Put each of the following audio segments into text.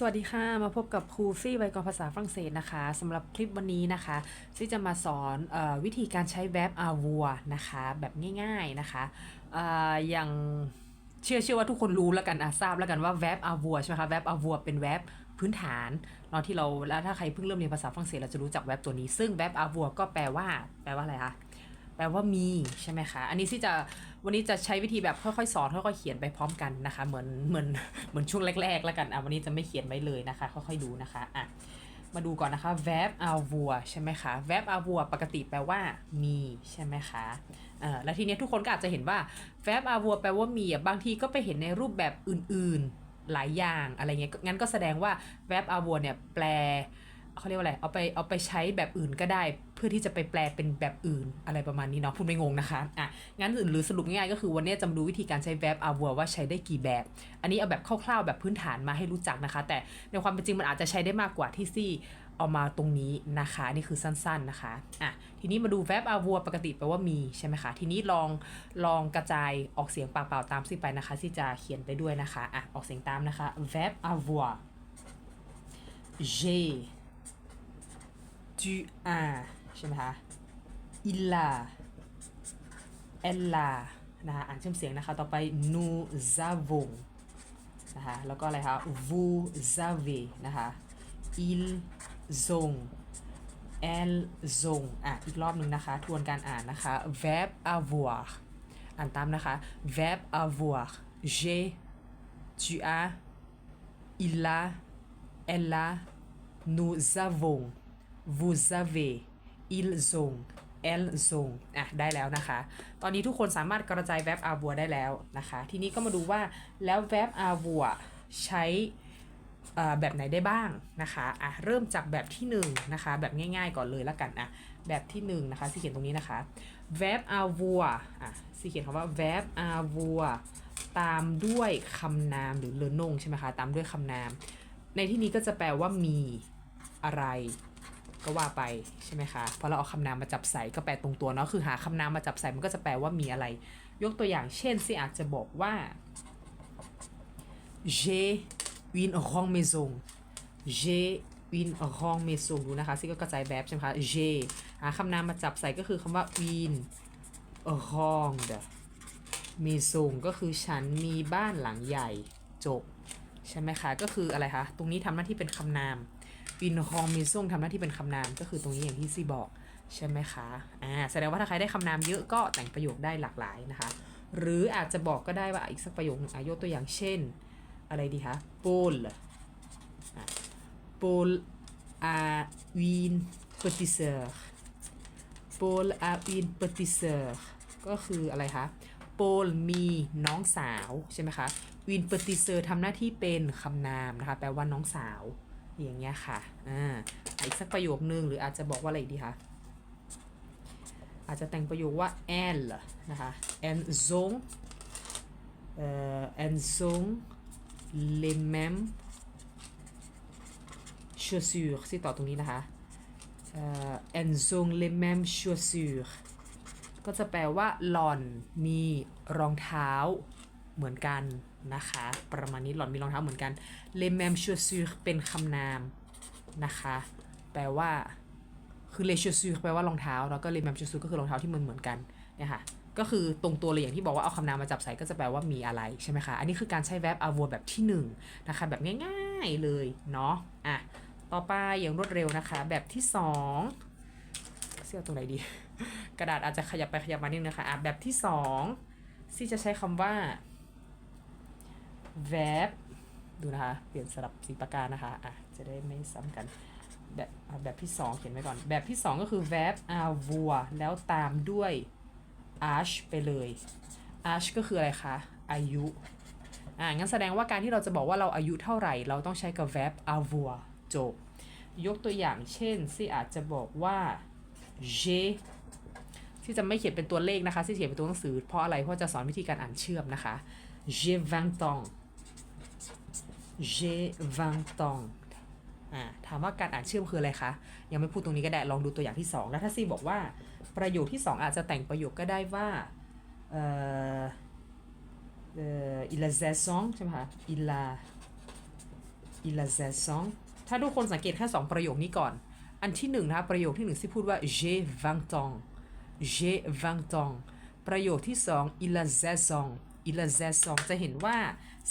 สวัสดีค่ะ มาพบกับครูซี่ไวกรภาษาฝรั่งเศสนะคะสำหรับคลิปวันนี้นะคะซี่จะมาสอนออวิธีการใช้ verb avoir นะคะ แบบง่ายๆนะคะออย่างเชื่อเชื่อว่าทุกคนรู้แล้วกันอะทราบแล้วกันว่า verb avoir ใช่ไหมคะ verb avoir เป็น verb พื้นฐานเนาะที่เราแล้วถ้าใครเพิ่งเริ่มเรียนภาษาฝรั่งเศสเราจะรู้จัก verb ตัวนี้ ซึ่ง verb avoir ก็แปลว่า แปลว่าอะไรคะแปลว่ามีใช่ไหมคะ อันนี้ที่จะ วันนี้จะใช้วิธีแบบค่อยๆสอนค่อยๆเขียนไปพร้อมกันนะคะ เหมือนเหมือนเหมือนช่วงแรกๆ แล้วกันอะวันนี้จะไม่เขียนไว้เลยนะคะ ค่อยๆดูนะคะอะมาดูก่อนนะคะ verb avoir ใช่ไหมคะ verb avoir ปกติแปลว่ามีใช่ไหมคะเอ่อแล้วทีเนี้ยทุกคนก็อาจจะเห็นว่า verb avoir แปลว่ามีอะบางทีก็ไปเห็นในรูปแบบอื่นๆหลายอย่างอะไรเงี้ยงั้นก็แสดงว่า verb avoir เนี่ยแปล เขาเรียกว่าอะไร เอาไปเอาไปใช้แบบอื่นก็ได้ เพื่อที่จะไปแปลเป็นแบบอื่นอะไรประมาณนี้เนาะพูดไม่งงนะคะอะงั้นหรือสรุปง่ายๆก็คือวันนี้จะมาดูวิธีการใช้ verb avoir ว่าใช้ได้กี่แบบ อันนี้เอาแบบคร่าวๆแบบพื้นฐานมาให้รู้จักนะคะ แต่ในความเป็นจริงมันอาจจะใช้ได้มากกว่าที่ซี่เอามาตรงนี้นะคะนี่คือสั้นๆนะคะอะทีนี้มาดู verb avoir ปกติแปลว่ามีใช่ไหมคะทีนี้ลองลองกระจายออกเสียงปากเปล่าตามซี่ไปนะคะซี่จะเขียนไปด้วยนะคะอะออกเสียงตามนะคะ verb avoir j'ai tu as ใช่ไหมคะ il a elle a นะคะอ่านเชื่อมเสียงนะคะ ต่อไป nous avons นะคะแล้วก็อะไรคะ vous avez นะคะ ils ont elles ont อะอีกรอบหนึ่งนะคะ ทวนการอ่านนะคะ verb avoir อ่านตามนะคะ verb avoir j'ai tu as il a elle a nous avons vous avez ils ont elles ont อะ ได้แล้วนะคะ ตอนนี้ทุกคนสามารถกระจาย verb avoir ได้แล้วนะคะ ทีนี้ก็มาดูว่าแล้ว verb avoir ใช้แบบไหนได้บ้างนะคะอะเริ่มจากแบบที่1นงนะคะ แบบง่ายๆก่อนเลยแล้วกันอะแบบที่1นงนะคะสีเขียนตรงนี้นะคะ verb avoir อะสีเขียนคำว่า verb avoir ตามด้วยคำนามหรือเลนงใช่ไหมคะ ตามด้วยคำนาม ในที่นี้ก็จะแปลว่ามีอะไร ก็ว่าไปใช่ไหมคะพราะเราเอาคำนามมาจับใส่ก็แปลตรงตัวเนาะคือหาคำนามมาจับใส่มันก็จะแปลว่ามีอะไร ยกตัวอย่างเช่นสิอาจจะบอกว่า j'ai une grande maison j'ai une grande maison ดูนะคะซิก็กระจายแบบใช่ไหมคะ j'ai หาคำนามมาจับใส่ก็คือคำว่า une grande maison ก็คือฉันมีบ้านหลังใหญ่จบใช่ไหมคะ ก็คืออะไรคะ ตรงนี้ทำหน้าที่เป็นคำนาม วินฮองมิซ่งทำหน้าที่เป็นคำนามก็คือตรงนี้อย่างที่ซีบอกใช่ไหมคะอ่าแสดงว่าถ้าใครได้คำนามเยอะก็แต่งประโยคได้หลากหลายนะคะ หรืออาจจะบอกก็ได้ว่าอีกสักประโยคหนึ่งอายกตัวอย่างเช่น อะไรดีคะโปลโปลอาวินเปติเซอร์โปลอาวินเปติเซอร์ก็คืออะไรคะโปลมีน้องสาวใช่ไหมคะวินเปติเซอร์ทำหน้าที่เป็นคำนามนะคะแปลว่าน้องสาว อย่างเงี้ยค่ะ อ่า อีกสักประโยคนึงหรืออาจจะบอกว่าอะไรดีคะ อาจจะแต่งประโยคว่า elle นะคะ elles ont เอ่อ elles ont les mêmes chaussures ที่ต่อตรงนี้นะคะเอ่อ elles ont les mêmes chaussures ก็จะแปลว่าหล่อนมีรองเท้าเหมือนกัน นะคะ ประมาณนี้หล่อนมีรองเท้าเหมือนกัน les mêmes chaussures เป็นคำนามนะคะ แปลว่า คือ les chaussures แปลว่ารองเท้า แล้วก็ les mêmes chaussures ก็คือรองเท้าที่มือนเหมือนกันเนี่ยค่ะก็คือตรงตัวเลยอย่างที่บอกว่าเอาคำนามมาจับใส่ก็จะแปลว่ามีอะไรใช่ไหมคะ อันนี้คือการใช้ verb avoir แบบที่1นะคะแบบง่ายๆเลยเนาะอะต่อไปอย่างรวดเร็วนะคะ แบบที่ 2 เสื้อตรงไหนดี กระดาษอาจจะขยับไปขยับมานิดนึงนะคะอะแบบที่2ซี่จะใช้คำว่า verb ดูนะคะ เปลี่ยนสลับสีปากกานะคะอะจะได้ไม่ซ้ำกัน แบบแบบที่ 2 เขียนไว้ก่อน แบบที่ 2 ก็คือ verb avoir แล้วตามด้วย age ไปเลย age ก็คืออะไรคะ อายุอ่างั้นแสดงว่าการที่เราจะบอกว่าเราอายุเท่าไหร่ เราต้องใช้กับ verb avoir จบ ยกตัวอย่างเช่นซี่อาจจะบอกว่า j'ai ที่จะไม่เขียนเป็นตัวเลขนะคะที่เขียนเป็นตัวหนังสือ เพราะอะไร เพราะจะสอนวิธีการอ่านเชื่อมนะคะ j'ai 20 ans j'ai 20 ans อ่าถามว่าการอ่านเชื่อมคืออะไรคะ ยังไม่พูดตรงนี้ก็ได้ ลองดูตัวอย่างที่ 2 แล้วถ้าซีบอกว่าประโยคที่ 2 อาจจะแต่งประโยคก็ได้ว่าเอ่อเอ่อ il a 16 ans ใช่ไหมคะ il a il a zes ans ถ้าทุกคนสังเกตแค่สองประโยคนี้ก่อน อันที่หนึ่งนะคะประโยคที่หนึ่งที่พูดว่า j'ai vingt ans j'ai vingt ans ประโยคที่สอง il a zes ans il a zes ans จะเห็นว่า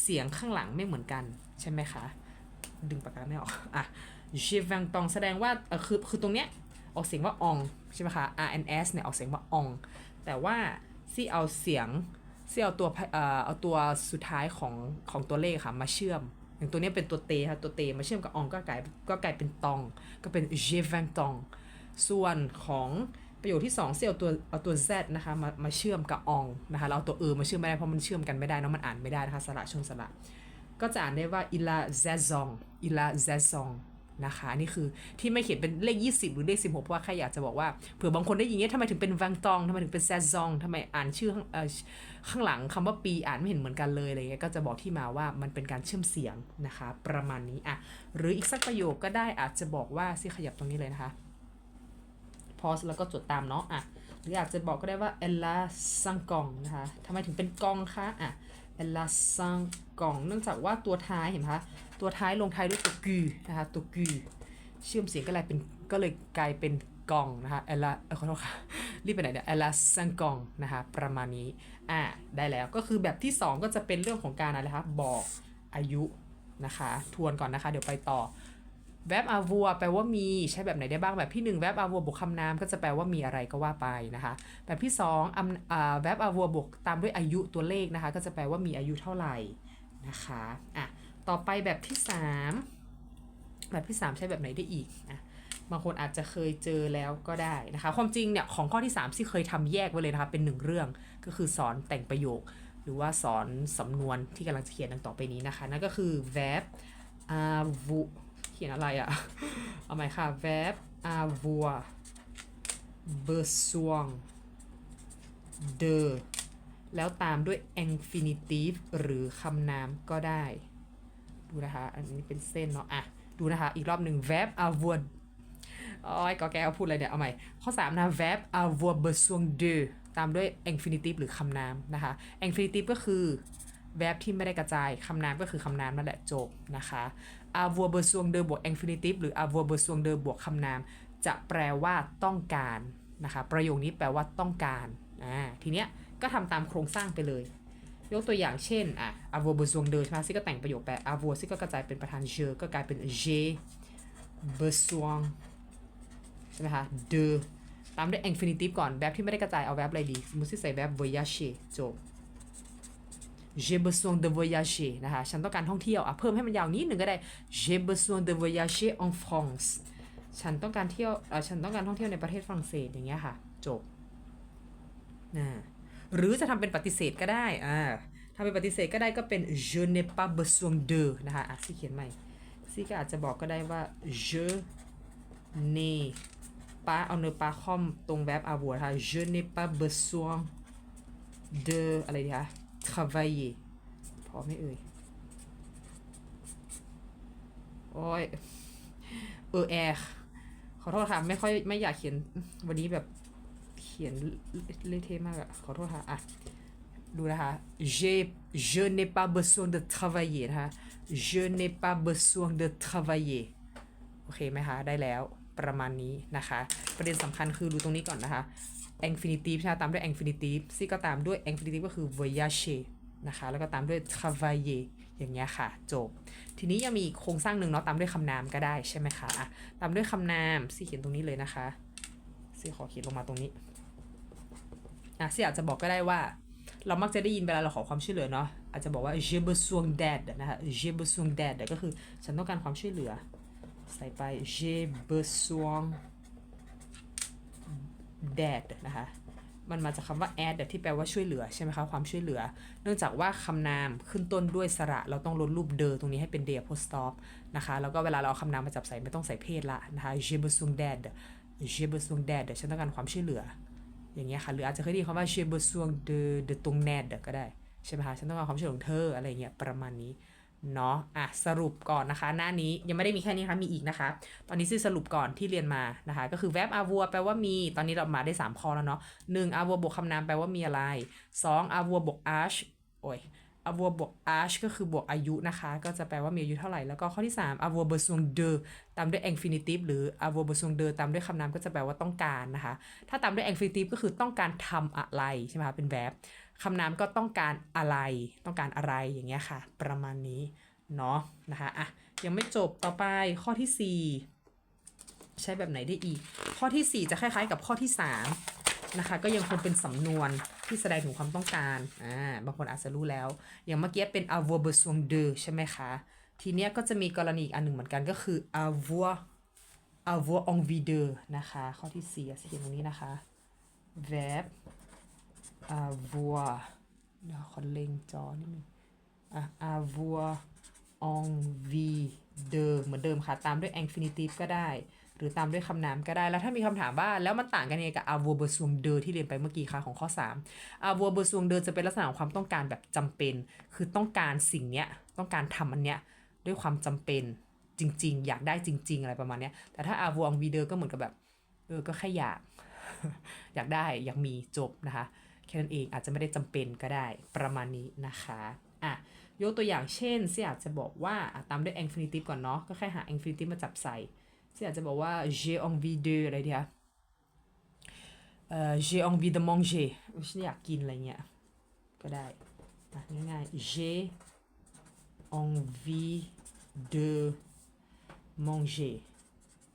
เสียงข้างหลังไม่เหมือนกัน ใช่ไหมคะ ดึงปากกาไม่ออก อะ j'ai vingt ans แสดงว่าเออคือคือตรงเนี้ยออกเสียงว่า on ใช่ไหมคะ r n s เนี่ยออกเสียงว่า on แต่ว่าซี่เอาเสียงซี่เอาตัวเอ่อเอาตัวสุดท้ายของของตัวเลขค่ะมาเชื่อม อย่างตัวเนี้ยเป็นตัวเตค่ะตัวเตมาเชื่อมกับ on ก็กลายก็กลายเป็นตอง ก็เป็น j'ai vingt ans ส่วนของประโยคที่2เซี่เอาตัวเอาตัว z นะคะมามาเชื่อมกับ on นะคะเราเอาตัวเออมาเชื่อมไม่ได้เพราะมันเชื่อมกันไม่ได้เนะมันอ่านไม่ได้นะคะสระชนสระ ก็จะอ่านได้ว่า il a zes ans il a zes ans นะคะนี่คือที่ไม่เขียนเป็นเลข 20 หรือเลข 16 เพราะว่าแค่อยากจะบอกว่าเผื่อบางคนได้ยินเงี้ยทำไมถึงเป็นวังตองทำไมถึงเป็นแซซองทำไมอ่านชื่อข้างางหลังคำว่าปีอ่านไม่เห็นเหมือนกันเลยอะไรเงี้ยก็จะบอกที่มาว่ามันเป็นการเชื่อมเสียงนะคะ ประมาณนี้อะหรืออีกสักประโยคก็ได้อาจจะบอกว่าสิขยับตรงนี้เลยนะคะพอสแล้วก็จดตามเนาะอะหรืออาจจะบอกก็ได้ว่า ella s a n g o n นะคะทำไมถึงเป็นกองคะอะ ella s a n g o n เนื่องจากว่าตัวท้ายเห็นไหมคะ ตัวท้ายลงท้ายด้วยตัวกูนะคะ ตัวกูเชื่อมเสียงก็เลยเป็นก็เลยกลายเป็นกองนะคะเออขอโทษค่ะ รีบไปไหนเนี่ย ella s a n g o n นะคะ ประมาณนี้ อ่า ได้แล้ว ก็คือแบบที่ 2 ก็จะเป็นเรื่องของการอะไรคะ บอกอายุนะคะ ทวนก่อนนะคะ เดี๋ยวไปต่อ แวบอาวัวแปลว่ามีใช้แบบไหนได้บ้างแบบที่ 1 แวบอาวัวบวกคำนามก็จะแปลว่ามีอะไรก็ว่าไปนะคะ แบบที่2อำอ่าแวบอาวัวบวกตามด้วยอายุตัวเลขนะคะ ก็จะแปลว่ามีอายุเท่าไหร่นะคะอะต่อไปแบบที่ 3 แบบที่ 3 ใช้แบบไหนได้อีกอะบางคนอาจจะเคยเจอแล้วก็ได้นะคะ ความจริงเนี่ยของข้อที่ 3 ที่เคยทำแยกไว้เลยนะคะเป็นหนึ่งเรื่องก็คือสอนแต่งประโยค หรือว่าสอนสำนวนที่กำลังจะเขียนดังต่อไปนี้นะคะนั่นก็คือ verb avoir เขียนอะไรอะเอาใหม่ค่ะ verb avoir besoin de แล้วตามด้วย infinitive หรือคำนามก็ได้ ดูนะคะ อันนี้เป็นเส้นเนาะอะ ดูนะคะ อีกรอบหนึ่ง verb avoir โอ้ยก็แกเอาพูดอะไรเนี่ย เอาใหม่ ข้อ 3 นะ verb avoir besoin de ตามด้วย infinitive หรือคำนามนะคะ infinitive ก็คือ verb ที่ไม่ได้กระจาย คำนามก็คือคำนามนั่นแหละจบนะคะ avoir besoin de บวก infinitive หรือ avoir besoin de บวกคำนาม จะแปลว่าต้องการนะคะประโยคนี้แปลว่าต้องการอ่าทีเนี้ยก็ทำตามโครงสร้างไปเลย ยกตัวอย่างเช่นอะ avoir besoin de ใช่ไหมซิก็แต่งประโยคแปล avoir ซิก็กระจายเป็นประธาน je ก็กลายเป็น j'ai besoin ใช่ไหมคะ de ตามด้วย infinitive ก่อนแบบที่ไม่ได้กระจายเอาแบบอะไรดีสมมติที่ใส่แบบ voyage จบ j'ai besoin de voyager นะคะ ฉันต้องการท่องเที่ยว อะ เพิ่มให้มันยาวนิดหนึ่งก็ได้ j'ai besoin de voyager en France ฉันต้องการเที่ยวอ่อฉันต้องการท่องเที่ยวในประเทศฝรั่งเศสอย่างเงี้ยค่ะ จบนะหรือจะทำเป็นปฏิเสธก็ได้ อ่าทำเป็นปฏิเสธก็ได้ก็เป็น je n'ai pas besoin de นะคะ อะซี่เขียนใหม่ซี่ก็อาจจะบอกก็ได้ว่า je n'ai pas เอาเนื้อปาคอมตรงแบบ avoir นะคะ je n'ai pas besoin de อะไรดีคะ travailler พอไม่เอ่ย โอ้ย เออแอร์ขอโทษค่ะ ไม่ค่อยไม่อยากเขียนวันนี้แบบเขียนเละเทะมากอะขอโทษค่ะ อะ ดูนะคะ j'ai je n'ai pas besoin de travailler นะคะ je n'ai pas besoin de travailler โอเคไหมคะ ได้แล้วประมาณนี้นะคะ ประเด็นสำคัญคือดูตรงนี้ก่อนนะคะ infinitive ใช่ไหมตามด้วย infinitive ซี่ก็ตามด้วย infinitive ก็คือ voyage นะคะ แล้วก็ตามด้วย travailler อย่างเงี้ยค่ะ จบ ทีนี้ยังมีโครงสร้างหนึ่งเนาะ ตามด้วยคำนามก็ได้ใช่ไหมคะอะตามด้วยคำนามซี่เขียนตรงนี้เลยนะคะซี่ขอเขียนลงมาตรงนี้อะซี่อาจจะบอกก็ได้ว่า เรามักจะได้ยินเวลาเราขอความช่วยเหลือเนาะ อาจจะบอกว่า j'ai besoin d'aide นะคะ j'ai besoin d'aide ก็คือฉันต้องการความช่วยเหลือ ใส่ไป j'ai besoin d'aide นะคะมันมาจากคำว่า add ที่แปลว่าช่วยเหลือใช่ไหมคะความช่วยเหลือ เนื่องจากว่าคำนามขึ้นต้นด้วยสระ เราต้องลดรูปเดอตรงนี้ให้เป็น de apostrophe นะคะแล้วก็เวลาเราเอาคำนามมาจับใส่ไม่ต้องใส่เพศละนะคะ j'ai besoin d a d j'ai besoin d a d ฉันต้องการความช่วยเหลือ อย่างเงี้ยค่ะหรืออาจจะเคยได้ยินคำว่า j'ai besoin de de ton aide ก็ได้ใช่ไหมคะฉันต้องการความช่วยเหลือของเธออะไรเงี้ยประมาณนี้ เนาะอะสรุปก่อนนะคะ หน้านี้ยังไม่ได้มีแค่นี้นะคะมีอีกนะคะ ตอนนี้ซื้อสรุปก่อนที่เรียนมานะคะ ก็คือ verb avoir แปลว่ามีตอนนี้เรามาได้ 3 ข้อแล้วเนาะ1 avoir บวกคำนามแปลว่ามีอะไร2 avoir บวก arch โอ้ย avoir บวก âge ก็คือบวกอายุนะคะ ก็จะแปลว่ามีอายุเท่าไหร่ แล้วก็ข้อที่3 avoir besoin de ตามด้วย infinitive หรือ avoir besoin de ตามด้วยคำนามก็จะแปลว่าต้องการนะคะ ถ้าตามด้วย infinitive ก็คือต้องการทำอะไรใช่ไหมคะเป็น verb คำนามก็ต้องการอะไร ต้องการอะไรอย่างเงี้ยค่ะ ประมาณนี้เนาะนะคะอะยังไม่จบต่อไปข้อที่ 4 ใช้แบบไหนได้อีก ข้อที่ 4 จะคล้ายๆ กับข้อที่ 3 นะคะ ก็ยังคงเป็นสำนวนที่แสดงถึงความต้องการอ่าบางคนอาจจะรู้แล้ว อย่างเมื่อกี้เป็น avoir besoin de ใช่ไหมคะ ทีเนี้ยก็จะมีกรณีอีกอันหนึ่งเหมือนกันก็คือ avoir avoir envie de นะคะ ข้อที่4อะเขียนตรงนี้นะคะ verb avoir เดี๋ยวขอเล็งจอนิดนึงอะ avoir envie de เหมือนเดิมค่ะ ตามด้วย infinitive ก็ได้ หรือตามด้วยคำนามก็ได้ แล้วถ้ามีคำถามว่า แล้วมันต่างกันยังไงกับ avoir besoin de ที่เรียนไปเมื่อกี้ค่ะของข้อ 3 avoir besoin de จะเป็นลักษณะของความต้องการแบบจำเป็น คือต้องการสิ่งเนี้ย ต้องการทำอันเนี้ยด้วยความจำเป็นจริง ๆ อยากได้จริง ๆ อะไรประมาณเนี้ย แต่ถ้า avoir envie de ก็เหมือนกับแบบเออก็แค่อยาก อยากได้อยากมีจบนะคะ แค่นั้นเองอาจจะไม่ได้จำเป็นก็ได้ประมาณนี้นะคะอะยกตัวอย่างเช่นที่อาจจะบอกว่าตามด้วย infinitive ก่อนเนาะก็แค่หา infinitive มาจับใส่ที่อาจจะบอกว่า j'ai envie de อะไรเดียวเอ่อ j'ai envie de manger ฉันอยากกินอะไรเงี้ยก็ได้ง่ายๆ j'ai envie de manger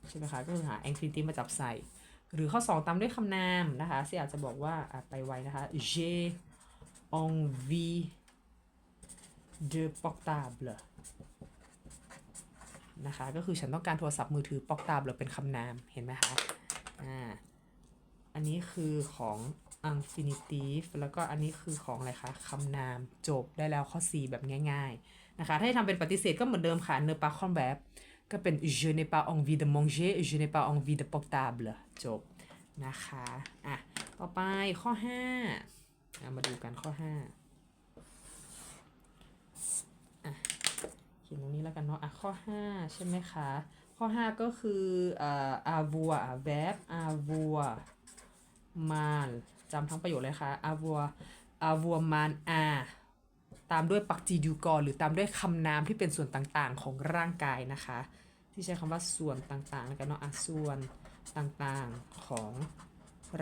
ใช่ไหมคะก็คือหา infinitive มาจับใส่ หรือข้อ 2 ตามด้วยคำนามนะคะที่อาจจะบอกว่าไปไวนะคะ j'ai envie de portable นะคะก็คือฉันต้องการโทรศัพท์มือถือ portable เป็นคำนามเห็นไหมคะอ่าอันนี้คือของ infinitive แล้วก็อันนี้คือของอะไรคะคำนามจบได้แล้วข้อ 4 แบบง่าย ๆ นะคะ ถ้าให้ทำเป็นปฏิเสธก็เหมือนเดิมค่ะ ne pas converb ก็เป็น je n'ai pas envie de manger je n'ai pas envie de portable จบนะคะ อะ ต่อไปข้อ 5อะมาดูกันข้อ 5อะเขียนตรงนี้แล้วกันเนาะ อะ ข้อ 5 ใช่ไหมคะ ข้อ 5 ก็คืออ่า avoir verb avoir mal จำทั้งประโยคเลยค่ะ avoir avoir mal a ตามด้วยปักจีดูกรหรือตามด้วยคำนามที่เป็นส่วนต่างๆ ของร่างกายนะคะ ที่ใช้คำว่าส่วนต่างๆแล้วกันเนาะอะส่วนต่างๆของ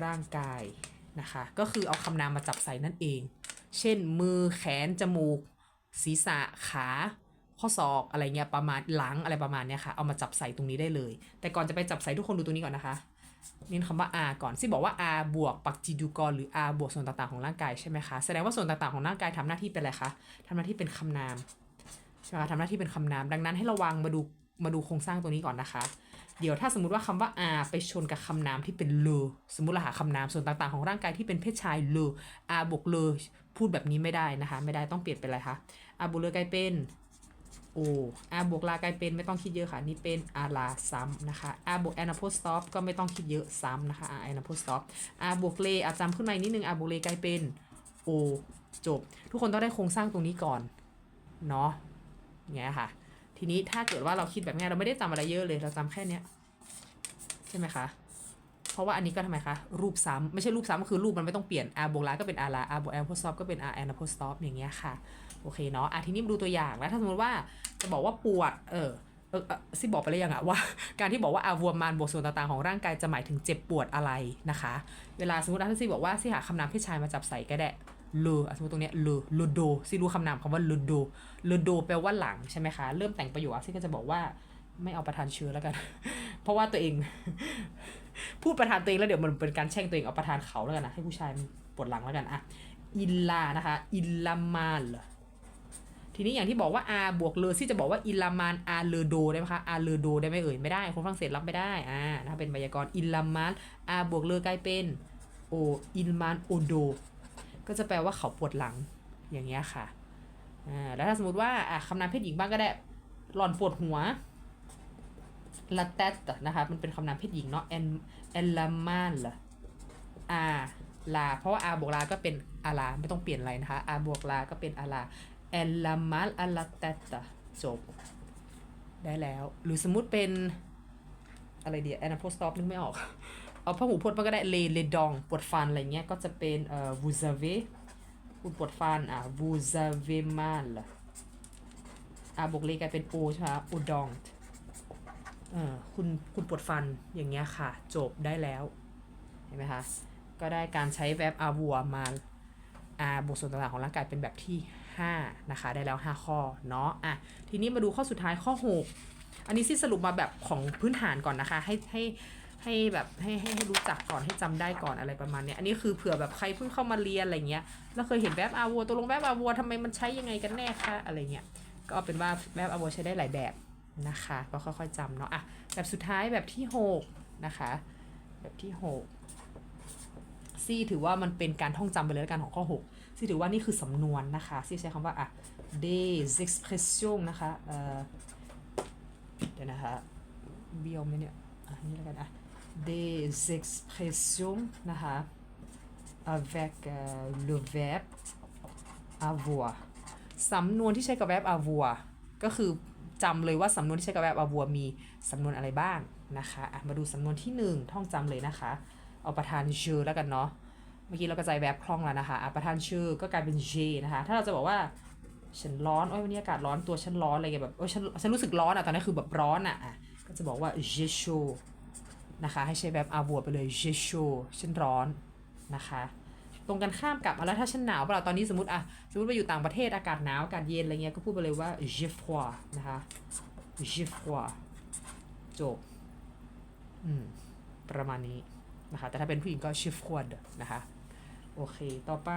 ร่างกายนะคะ ก็คือเอาคำนามมาจับใส่นั่นเอง เช่น มือแขน จมูก ศีรษะ ขา ข้อศอก อะไรเงี้ย ประมาณ หลัง อะไรประมาณเนี้ยค่ะ เอามาจับใส่ตรงนี้ได้เลย แต่ก่อนจะไปจับใส่ทุกคนดูตรงนี้ก่อนนะคะน้นคำว่า r ก่อนที่บอกว่า r บวกปักจีดูกรหรือ r บวกส่วนต่างๆของร่างกายใช่ไหมคะ แสดงว่าส่วนต่างๆของร่างกายทำหน้าที่เป็นอะไรคะทำหน้าที่เป็นคำนามใช่ไหมคะทำหน้าที่เป็นคำนาม ดังนั้นให้ระวังมาดู มาดูโครงสร้างตัวนี้ก่อนนะคะ เดี๋ยวถ้าสมมติว่าคำว่า r ไปชนกับคำนามที่เป็นเลอสมมติเราหาคำนามส่วนต่างๆของร่างกายที่เป็นเพศชายเลอ r บวกเลอพูดแบบนี้ไม่ได้นะคะ ไม่ได้ต้องเปลี่ยนเป็นอะไรคะ r บวกเลอกลายเป็นโอ้ r บวกลากลายเป็นไม่ต้องคิดเยอะค่ะ นี่เป็น r ลาซ้ำนะคะ r บวก a n a p o s t o p ก็ไม่ต้องคิดเยอะซ้ำนะคะ r a n a p o s t o p r บวกเลอาจำขึ้นมาอีกนิดนึง r บวกเลกลายเป็น o จบ ทุกคนต้องได้โครงสร้างตรงนี้ก่อน เนาะอย่างเงี้ยค่ะ ทีนี้ถ้าเกิดว่าเราคิดแบบง่ายเราไม่ได้จำอะไรเยอะเลยเราจำแค่เนี้ยใช่ไหมคะเพราะว่าอันนี้ก็ทำไมคะ รูปซ้ำไม่ใช่รูปซ้ำก็คือรูปมันไม่ต้องเปลี่ยน r บวกลาก็เป็น r ลา r บวก a n a p o s t o p ก็เป็น r n a p o s t o p อย่างเงี้ยค่ะโอเคเนาะอะทีนี้มาดูตัวอย่างแล้วถ้าสมมติว่าจะบอกว่าปวดเออเออซิบอกไปเลยยังอะว่า การที่บอกว่าอาวัวมานบวกส่วนต่างๆของร่างกายจะหมายถึงเจ็บปวดอะไรนะคะ เวลาสมมติถ้าซิบอกว่าซิหาคำนามเพศชายมาจับใส่ก็ได้ เลอสมมติตรงเนี้ยเลอเลโดซิรู้คำนามคำว่าเลโดเลโดแปลว่าหลังใช่ไหมคะ เริ่มแต่งประโยคซิก็จะบอกว่าไม่เอาประธานเชื้อแล้วกัน เพราะว่าตัวเอง พูดประธานตัวเองแล้วเดี๋ยวมันเป็นการแช่งตัวเองเอาประธานเขาแล้วกันนะให้ผู้ชายปวดหลังแล้วกันอะอิลลานะคะอิลลามานเหรอทีนี้อย่างที่บอกว่า r บวกเลอที่จะบอกว่าอิลามาน r เลโดได้ไหมคะ r เลโดได้ไหมเอ่ย ไม่ได้ คนฝรั่งเศสรับไม่ได้อ่าถ้าเป็นไวยากรณ์อิลามาน r บวกเลอกลายเป็นโออิลมานโอโด ก็จะแปลว่าเขาปวดหลังอย่างเงี้ยค่ะอ่าแล้วถ้าสมมติว่าอะคำนามเพศหญิงบ้างก็ได้หล่อนปวดหัวลาเตตนะคะมันเป็นคำนามเพศหญิงเนาะแอนแอนลามานเหรอ r ลา เพราะว่า r บวกลาก็เป็นอาลาไม่ต้องเปลี่ยนอะไรนะคะ r บวกลาก็เป็นอาลา e la mal a la testa จบได้แล้ว หรือสมมุติเป็นอะไรเดียแอน p o s t o p นึกไม่ออก เอาพหูพจน์มันก็ได้เลเลดองปวดฟันอะไรเงี้ยก็จะเป็นเอ่อ vous avez คุณปวดฟันอะ vous avez mal อะบวกเลขกลายเป็น o ใช่ไหมคะ o d o n t เออคุณคุณปวดฟันอย่างเงี้ยค่ะ จบได้แล้ว เห็นไหมคะ ก็ได้การใช้ verb avoir มาอ่าบทส่วนต่างๆของร่างกายเป็นแบบที่ 5 นะคะ ได้แล้ว 5 ข้อเนาะอะทีนี้มาดูข้อสุดท้ายข้อ 6 อันนี้ที่สรุปมาแบบของพื้นฐานก่อนนะคะ ให้ให้ ให้แบบให้ให้ให้รู้จักก่อนให้จำได้ก่อนอะไรประมาณเนี้ยอันนี้คือเผื่อแบบใครเพิ่งเข้ามาเรียนอะไรเงี้ยแล้วเคยเห็นแบบอาวัวตัวลงแบบอาวัวทำไมมันใช้ยังไงกันแน่คะอะไรเงี้ยก็เป็นว่าแบบอาวัวใช้ได้หลายแบบนะคะก็ค่อยๆจำเนาะอะแบบสุดท้ายแบบที่6นะคะแบบที่6ซี่ถือว่ามันเป็นการท่องจำไปเลยแล้วกันของข้อ6ซี่ถือว่านี่คือสำนวนนะคะซี่ใช้คำว่าอะ des expressions นะคะเอ่อเดี๋ยวนะคะเบี้ยวไหมเนี่ยอะนี่แล้วกันอะ des expressions นะคะ avec euh, le verbe avoir สำนวนที่ใช้กับ verb avoir ก็คือจำเลยว่าสำนวนที่ใช้กับ verb avoir มีสำนวนอะไรบ้างนะคะะมาดูสำนวนที่ 1 ท่องจำเลยนะคะ เอาประธานชื่อแล้วกันเนาะเมื่อกี้เรากระจายแบบคล่องแล้วนะคะะประธานชื่อก็กลายเป็น j นะคะ ถ้าเราจะบอกว่าฉันร้อนโอ้ยวันนี้อากาศร้อนตัวฉันร้อนอะไรเงี้ยแบบโอ้ยฉันฉันรู้สึกร้อนอะตอนนั้คือแบบร้อนอะอะก็จะบอกว่า je chaud นะคะ ให้ใช้แบบ avoir ไปเลย je chaud ฉันร้อนนะคะ ตรงกันข้ามกับอะแล้วถ้าฉันหนาวเปล่าตอนนี้สมมติอะสมมติไปอยู่ต่างประเทศอากาศหนาวอากาศเย็นอะไรเงี้ยก็พูดไปเลยว่า je f r o i นะคะ je f r o i จบอืมประมาณนี้นะคะ แต่ถ้าเป็นผู้หญิงก็ je f r o i นะคะ โอเค ต่อไป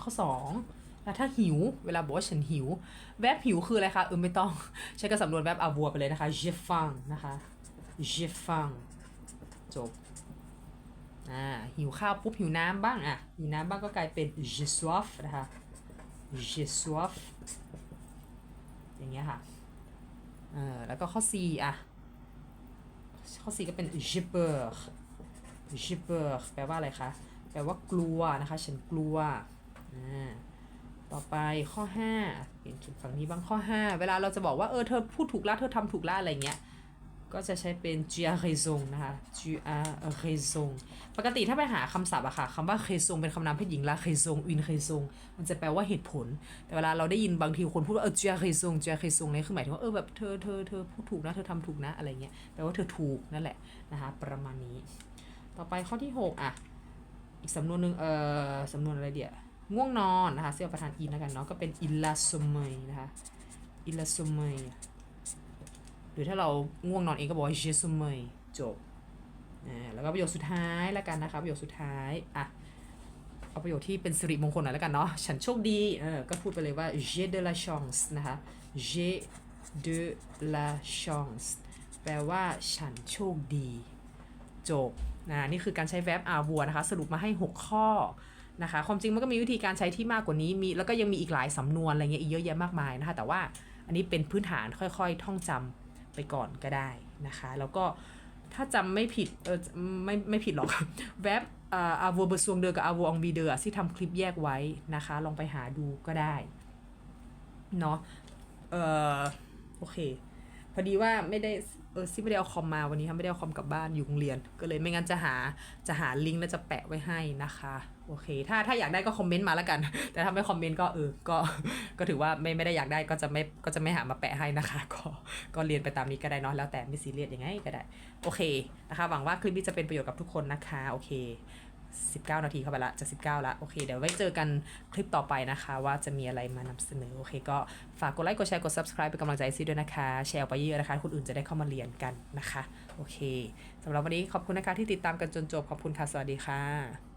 ข้อ2แล้วถ้าหิว เวลาบอกว่าฉันหิว แวบหิวคืออะไรคะ เออไม่ต้อง ใช้กับสำนวนแวบอาวัวไปเลยนะคะ j'ai faim นะคะ j'ai faim จบอ่าหิวข้าวปุ๊บหิวน้ำบ้างอะหิวน้ำบ้างก็กลายเป็น j'ai soif นะคะ j'ai soif อย่างเงี้ยค่ะเออแล้วก็ข้อ 4 อะ ข้อ 4 ก็เป็น j'ai peur j'ai peur แปลว่าอะไรคะ แปลว่ากลัวนะคะ ฉันกลัวอ่าต่อไปข้อ 5เปลี่ยนเขียนฝั่งนี้บ้างข้อ 5 เวลาเราจะบอกว่า เออ เธอพูดถูกละเธอทำถูกละอะไรเงี้ย ก็จะใช้เป็น tu a raison นะคะ tu a raison ปกติถ้าไปหาคำศัพท์อะค่ะคำว่า raison เป็นคำนามเพศหญิงละ raison une raison มันจะแปลว่าเหตุผล แต่เวลาเราได้ยินบางทีคนพูดว่าเออ tu a raison tu a raison เนี่ยคือหมายถึงว่าเออแบบเธอเธอเธอพูดถูกนะ เธอทำถูกนะ อะไรเงี้ย แปลว่าเธอถูกนั่นแหละนะคะ ประมาณนี้ ต่อไปข้อที่ 6 อะ อีกสำนวนหนึ่งเอ่อสำนวนอะไรเดียวง่วงนอนนะคะเสื้อประธานอินแล้วกันเนาะ ก็เป็น il a sommeil นะคะ il a sommeil หรือถ้าเราง่วงนอนเองก็บอกว่า j'ai sommeil จบอ่าแล้วก็ประโยคสุดท้ายแล้วกันนะคะประโยคสุดท้ายอะเอาประโยคที่เป็นสิริมงคลหน่อยแล้วกันเนาะฉันโชคดีเออก็พูดไปเลยว่า j'ai de la chance นะคะ j'ai de la chance แปลว่าฉันโชคดี จบนะนี่คือการใช้ verb avoir นะคะ สรุปมาให้ 6 ข้อนะคะ ความจริงมันก็มีวิธีการใช้ที่มากกว่านี้มีแล้วก็ยังมีอีกหลายสำนวนอะไรเงี้ยอีกเยอะแยะมากมายนะคะ แต่ว่าอันนี้เป็นพื้นฐานค่อยๆ ท่องจำ ไปก่อนก็ได้นะคะ แล้วก็ถ้าจำไม่ผิดเออไม่ไม่ผิดหรอกเว็บอาวัวเบอร์ซวงเดอกับอาวัวองบีเดอที่ทำคลิปแยกไว้นะคะ ลองไปหาดูก็ได้เนาะเออโอเค พอดีว่าไม่ได้ เออซี่ไม่ได้เอาคอมมาวันนี้ค่ะไม่ได้เอาคอมกลับบ้านอยู่โรงเรียน ก็เลยไม่งั้นจะหาจะหาลิงก์แล้วจะแปะไว้ให้นะคะโอเค ถ้าถ้าอยากได้ก็คอมเมนต์มาแล้วกัน แต่ถ้าไม่คอมเมนต์ก็เออก็ก็ถือว่าไม่ไม่ได้อยากได้ก็จะไม่ก็จะไม่หามาแปะให้นะคะ ก็ก็เรียนไปตามนี้ก็ได้เนาะแล้วแต่ไม่ซีเรียสยังไงก็ได้โอเคนะคะหวังว่าคลิปนี้จะเป็นประโยชน์กับทุกคนนะคะโอเค 19 นาทีเข้าไปละจะ 19 ละโอเค เดี๋ยวไว้เจอกันคลิปต่อไปนะคะ ว่าจะมีอะไรมานำเสนอ โอเคก็ฝากกดไลค์กดแชร์กด subscribe เป็นกำลังใจซีด้วยนะคะ แชร์ออกไปเยอะๆนะคะคนอื่นจะได้เข้ามาเรียนกันนะคะ โอเคสำหรับวันนี้ขอบคุณนะคะที่ติดตามกันจนจบขอบคุณค่ะ สวัสดีค่ะ